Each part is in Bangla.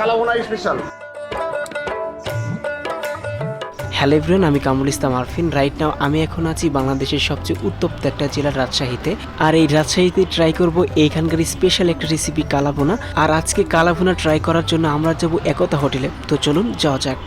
কালাবোনা হ্যালো এভরিওয়ান, আমি কামরুল ইসলাম আরফিন। রাইট নাও আমি এখন আছি বাংলাদেশের সবচেয়ে উত্তপ্ত একটা জেলা রাজশাহীতে। আর এই রাজশাহীতে ট্রাই করব এইখানকার স্পেশাল একটা রেসিপি কালাভুনা। আর আজকে কালাভুনা ট্রাই করার জন্য আমরা যাব একতা হোটেলে। তো চলুন, যাওয়া যাক।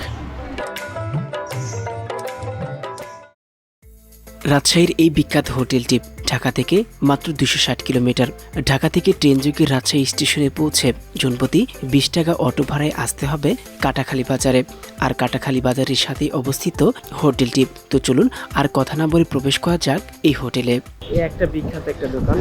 রাজশাহীর এই বিখ্যাত হোটেলটি ঢাকা থেকে মাত্র দুশো ষাট কিলোমিটার। ঢাকা থেকে ট্রেন যোগে রাজশাহী স্টেশনে পৌঁছে জনপ্রতি বিশ টাকা অটো ভাড়ায় আসতে হবে কাটাখালী বাজারে। আর কাটাখালী বাজারের সাথে অবস্থিত হোটেলটি। তো চলুন আর কথা না বলে প্রবেশ করা যাক এই হোটেলে। একটা বিখ্যাত একটা দোকান।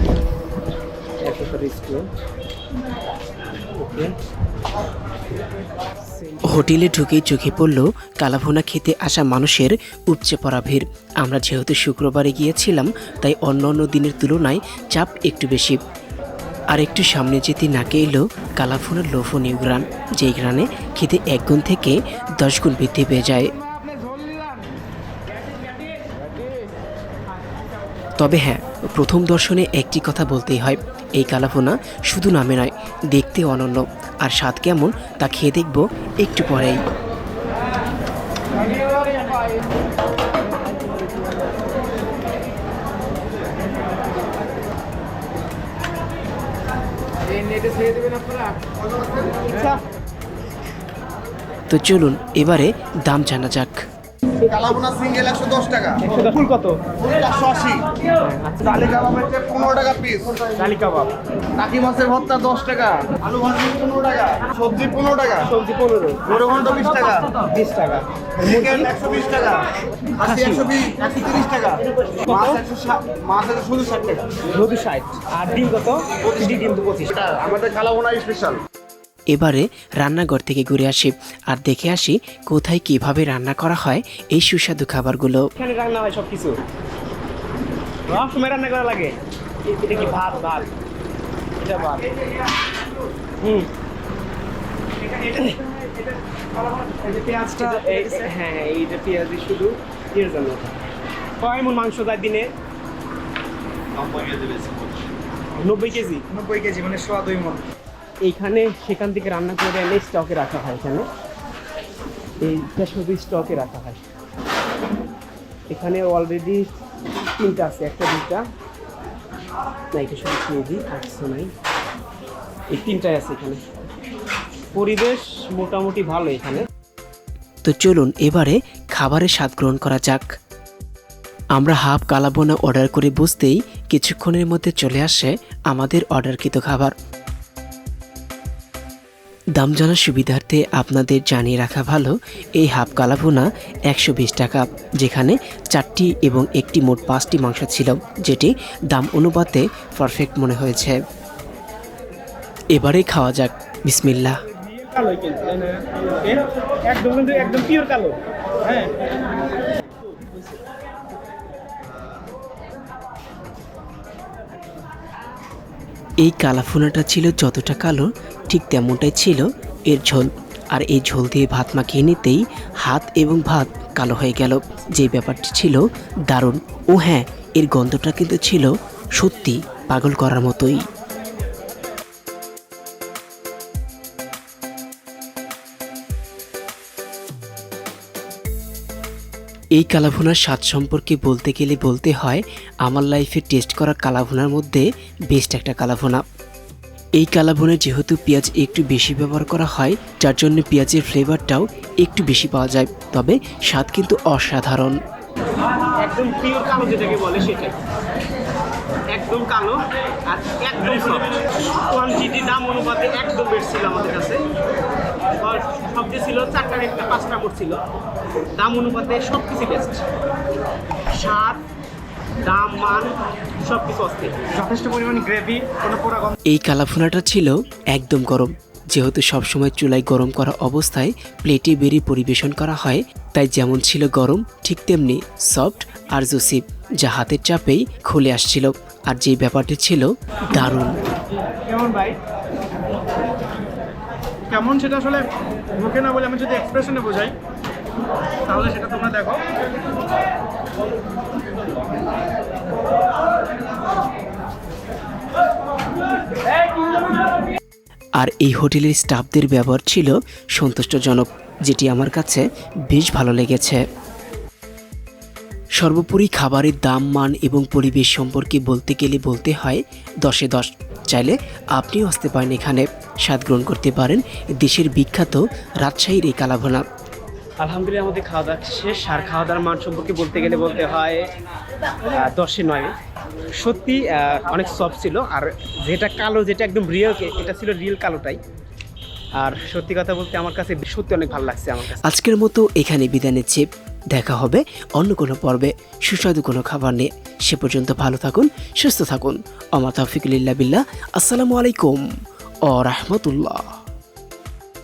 হোটেলে ঢুকে চোখে পড়ল কালাভুনা খেতে আসা মানুষের উপচে পড়া ভিড়। আমরা যেহেতু শুক্রবারে গিয়েছিলাম, তাই অন্য অন্য দিনের তুলনায় চাপ একটু বেশি। আর একটু সামনে যেতে নাকে এলো কালাভুনার লোফনীয় গ্রান যেই গ্রানে খেতে এক গুণ থেকে দশ গুণ বৃদ্ধি পেয়ে যায়। তবে হ্যাঁ প্রথম দর্শনে একটি কথা বলতেই হয়, এই কালাভুনা শুধু নামে নয়, দেখতে অনন্য। আর স্বাদ কেমন তা খেয়ে দেখব একটু পরেই। তো চলুন, এবারে দাম জানা যাক। কালাবোনা সিঙ্গেল একশো দশ টাকা। ফুল কত? একশো আশি। চালি কাবাব হচ্ছে পনেরো টাকা পিস ডালি কাবাব টাকি মাছের ভর্তা দশ টাকা আলু ভাজি পনেরো টাকা সবজি পনেরো টাকা সবজি পনেরো। গরু ঘন্ট বিশ টাকা বিশ টাকা। চিকেন একশো বিশ টাকা আশি একশো বিশ একশো তিরিশ টাকা মাছ একশো ষাট মাছ একশো শুধু ষাট টাকা। নদী ষাট। আর ডিম কত? ডিম কিন্তু পঁচিশ। আমাদের কালাবোনা স্পেশাল এবারে রান্নাঘর থেকে ঘুরে আসি আর দেখে আসি কোথায় কীভাবে রান্না করা হয় এই সুস্বাদু খাবারগুলো। এখানে রান্না হয় সব কিছু সব সময় রান্না করা লাগে? এটা কি ভাত? ভাত। এটা ভাত। হুম। পেঁয়াজটা হ্যাঁ হ্যাঁ এইটা পেঁয়াজ শুধু ইয়ের জন্য। কয় মন মাংস যায় দিনে? নব্বই কেজি? নব্বই কেজি মানে সোয়া দুই মন। এইখানে সেখান থেকে রান্না করে এনে স্টকে রাখা হয় এখানে। এইটা শুধু স্টকে রাখা হয়। এখানে অলরেডি তিনটা আছে, একটা, দুইটা। না, এটা শুধু পেঁয়াজি কিছু নাই। এই তিনটাই আছে এখানে। পরিবেশ মোটামুটি ভালো এখানে। তো চলুন এবারে খাবারের স্বাদ গ্রহণ করা যাক। আমরা হাফ কালাবোনা অর্ডার করে বুঝতেই কিছুক্ষণের মধ্যে চলে আসে আমাদের অর্ডারকৃত খাবার। দাম জানার সুবিধার্থে আপনাদের জানিয়ে রাখা ভালো, এই হাফ কালাভুনা একশো বিশ টাকা, যেখানে চারটি এবং একটি মোট পাঁচটি মাংস ছিল, যেটি দাম অনুপাতে পারফেক্ট মনে হয়েছে। এবারে খাওয়া যাক, বিসমিল্লাহ। কালো একদম একদম পিওর কালো। হ্যাঁ। এই কালাফোনাটা ছিল যতটা কালো, ঠিক তেমনটাই ছিল এর ঝোল। আর এই ঝোল দিয়ে ভাত মাখিয়ে নিতেই হাত এবং ভাত কালো হয়ে গেল। যে ব্যাপারটি ছিল, দারুণ। ও হ্যাঁ এর গন্ধটা কিন্তু ছিল সত্যি পাগল করার মতোই। এই কালাভুনার স্বাদ সম্পর্কে বলতে গেলে বলতে হয়, আমার লাইফে টেস্ট করা কালাভুনার মধ্যে বেস্ট একটা কালাভুনা। এই কালাভুনে যেহেতু পেঁয়াজ একটু বেশি ব্যবহার করা হয়, যার জন্য পেঁয়াজের ফ্লেভারটাও একটু বেশি পাওয়া যায়, তবে স্বাদ কিন্তু অসাধারণ। একদম কালো একদম কোয়ান্টিটি দাম অনুপাতে একদম ছিল আমাদের কাছে। সবজি ছিল চারটার একটা পাঁচটা মোট ছিল। দাম অনুপাতে সব কিছু বেস্ট স্বাদ দাম মান সব কিছু অস্থির। যথেষ্ট পরিমাণ গ্রেভি কোনো পোড়া গন্ধ। এই কালাভুনাটা ছিল একদম গরম। যেহেতু সবসময় চুলায় গরম করা অবস্থায় প্লেটে বেরিয়ে পরিবেশন করা হয় তাই যেমন ছিল গরম ঠিক তেমনি সফট আর জুসি যা হাতের চাপেই খুলে আসছিল। আর যে ব্যাপারটি ছিল দারুণ। কেমন ভাই? কেমন সেটা আসলে মুখে না বলে আমি যদি এক্সপ্রেশনে বোঝাই, তাহলে সেটা তোমরা দেখো। আর এই হোটেলের স্টাফদের ব্যবহার ছিল সন্তুষ্টজনক, যেটি আমার কাছে বেশ ভালো লেগেছে। সর্বোপরি খাবারের দাম, মান এবং পরিবেশ সম্পর্কে বলতে গেলে বলতে হয় দশে দশ। চাইলে আপনিও আসতে পারেন এখানে। স্বাদ গ্রহণ করতে পারেন দেশের বিখ্যাত রাজশাহীর এই কালাভোনা। আলহামদুলিল্লাহ আমাদের খাওয়া দাওয়া শেষ। আর খাওয়া দাওয়ার মান সম্পর্কে বলতে গেলে বলতে হয় দশে নয়। সত্যি অনেক সফট ছিল। আর যেটা কালো যেটা একদম রিয়েল এটা ছিল রিয়েল কালোটাই। আর সত্যি কথা বলতে আমার কাছে সত্যি অনেক ভালো লাগছে আমার কাছে। আজকের মতো এখানে বিদায় নিচ্ছি। দেখা হবে অন্য কোনো পর্বে। সুস্বাদু কোনো খাবার নিয়ে। সে পর্যন্ত ভালো থাকুন, সুস্থ থাকুন। অমা তফিকুলিল্লা বিল্লা আসসালামু আলাইকুম। ও রহমতুল্লাহ।